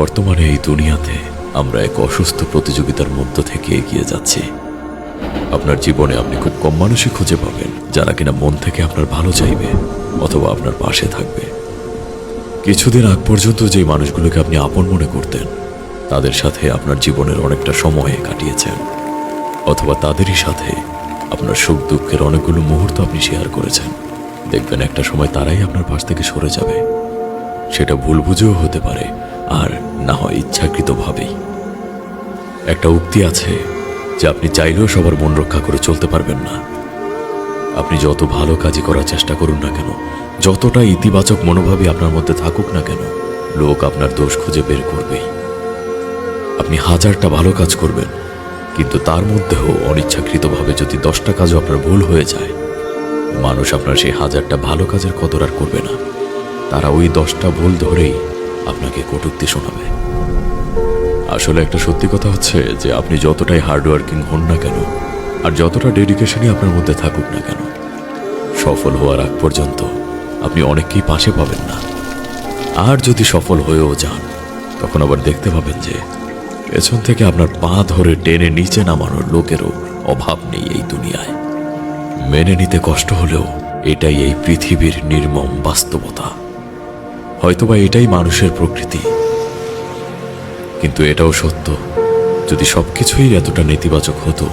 বর্তমানে এই দুনিয়াতে আমরা এক অসুস্থ প্রতিযোগিতার মধ্য থেকে এগিয়ে যাচ্ছি। আপনার জীবনে আপনি খুব কম মানুষই খুঁজে পাবেন, যারা কিনা মন থেকে আপনার ভালো চাইবে অথবা আপনার পাশে থাকবে। কিছুদিন আগ পর্যন্ত যে মানুষগুলোকে আপনি আপন মনে করতেন, তাদের সাথে আপনার জীবনের অনেকটা সময় কাটিয়েছেন, অথবা তাদেরই সাথে আপনার সুখ দুঃখের অনেকগুলো মুহূর্ত আপনি শেয়ার করেছেন। দেখবেন একটা সময় তারাই আপনার পাশ থেকে সরে যাবে। সেটা ভুল বুঝেও হতে পারে, আর না হয় ইচ্ছাকৃতভাবেই। একটা উক্তি আছে যে আপনি চাইলেও সবার মন রক্ষা করে চলতে পারবেন না। আপনি যত ভালো কাজই করার চেষ্টা করুন না কেন, যতটা ইতিবাচক মনোভাবই আপনার মধ্যে থাকুক না কেন, লোক আপনার দোষ খুঁজে বের করবেই। আপনি হাজারটা ভালো কাজ করবেন, কিন্তু তার মধ্যেও অনিচ্ছাকৃতভাবে যদি দশটা কাজও আপনার ভুল হয়ে যায়, মানুষ আপনার সেই হাজারটা ভালো কাজের কদর আর করবে না। তারা ওই দশটা ভুল ধরেই আপনাকে কটূক্তি শোনাবে। আসলে একটা সত্যি কথা হচ্ছে যে আপনি যতটাই হার্ডওয়ার্কিং হন না কেন, আর যতটা ডেডিকেশনই আপনার মধ্যে থাকুক না কেন, সফল হওয়ার আগ পর্যন্ত আপনি অনেককেই পাশে পাবেন না। আর যদি সফল হয়েও যান, তখন আবার দেখতে পাবেন যে পেছন থেকে আপনার পা ধরে টেনে নিচে নামানোর লোকেরও অভাব নেই এই দুনিয়ায়। মেনে নিতে কষ্ট হলেও এটাই এই পৃথিবীর নির্মম বাস্তবতা। হয়তোবা এটাই মানুষের প্রকৃতি। কিন্তু এটাও সত্য, যদি সবকিছুই এতটা নেতিবাচক হতো,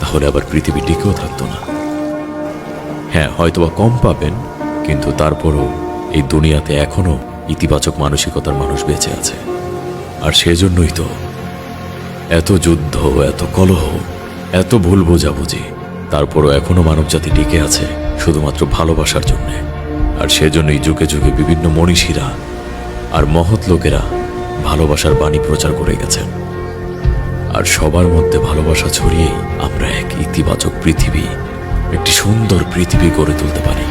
তাহলে আবার পৃথিবী টিকেও থাকতো না। হ্যাঁ হয়তোবা কম পাবেন, কিন্তু তারপরও এই দুনিয়াতে এখনও ইতিবাচক মানসিকতার মানুষ বেঁচে আছে। আর সেজন্যই তো এত যুদ্ধ, এত কলহ, এত ভুল বোঝাবুঝি, তারপরও এখনও মানবজাতি টিকে আছে শুধুমাত্র ভালোবাসার জন্যে। সেজন্যই যুগে যুগে বিভিন্ন মনীষীরা আর মহৎ লোকেরা ভালোবাসার বাণী প্রচার করে গেছেন। আর সবার মধ্যে ভালোবাসা ছড়িয়ে আমরা এক ইতিবাচক পৃথিবী, একটি সুন্দর পৃথিবী গড়ে তুলতে পারি।